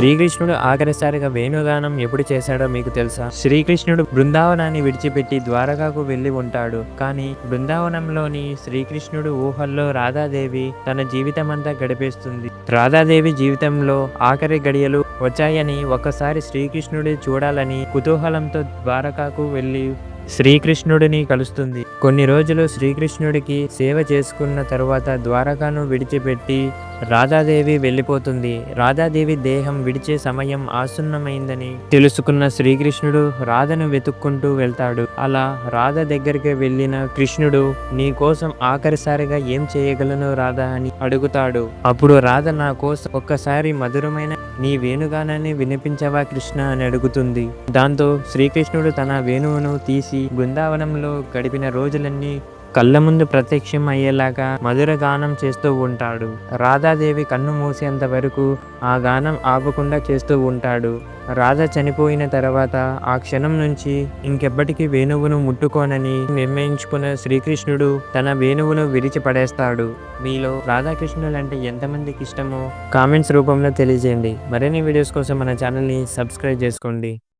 శ్రీకృష్ణుడు ఆఖరిసారిగా వేణుగానం ఎప్పుడు చేశాడో మీకు తెలుసా? శ్రీకృష్ణుడు బృందావనాన్ని విడిచిపెట్టి ద్వారకాకు వెళ్ళి ఉంటాడు. కానీ బృందావనంలోని శ్రీకృష్ణుడు ఊహల్లో రాధాదేవి తన జీవితమంతా గడిపేస్తుంది. రాధాదేవి జీవితంలో ఆఖరి గడియలు వచ్చాయని ఒక్కసారి శ్రీకృష్ణుడి చూడాలని కుతూహలంతో ద్వారకాకు వెళ్ళి శ్రీకృష్ణుడిని కలుస్తుంది. కొన్ని రోజులు శ్రీకృష్ణుడికి సేవ చేసుకున్న తరువాత ద్వారకాను విడిచిపెట్టి రాధాదేవి వెళ్ళిపోతుంది. రాధాదేవి దేహం విడిచే సమయం ఆసున్నమైందని తెలుసుకున్న శ్రీకృష్ణుడు రాధను వెతుక్కుంటూ వెళ్తాడు. అలా రాధ దగ్గరికి వెళ్ళిన కృష్ణుడు నీ కోసం ఆఖరిసారిగా ఏం చేయగలను రాధా? అని అడుగుతాడు. అప్పుడు రాధ నా కోసం ఒక్కసారి మధురమైన నీ వేణుగానాన్ని వినిపించవా కృష్ణ? అని అడుగుతుంది. దాంతో శ్రీకృష్ణుడు తన వేణువును తీసి బృందావనంలో గడిపిన రోజులన్నీ కళ్ళ ముందు ప్రత్యక్షం అయ్యేలాగా మధుర గానం చేస్తూ ఉంటాడు. రాధాదేవి కన్ను మూసేంత వరకు ఆ గానం ఆపకుండా చేస్తూ ఉంటాడు. రాధ చనిపోయిన తర్వాత ఆ క్షణం నుంచి ఇంకెప్పటికీ వేణువును ముట్టుకోనని నిర్ణయించుకున్న శ్రీకృష్ణుడు తన వేణువును విరిచిపడేస్తాడు. మీలో రాధాకృష్ణులు అంటే ఎంతమందికి ఇష్టమో కామెంట్స్ రూపంలో తెలియజేయండి. మరిన్ని వీడియోస్ కోసం మన ఛానల్ని సబ్స్క్రైబ్ చేసుకోండి.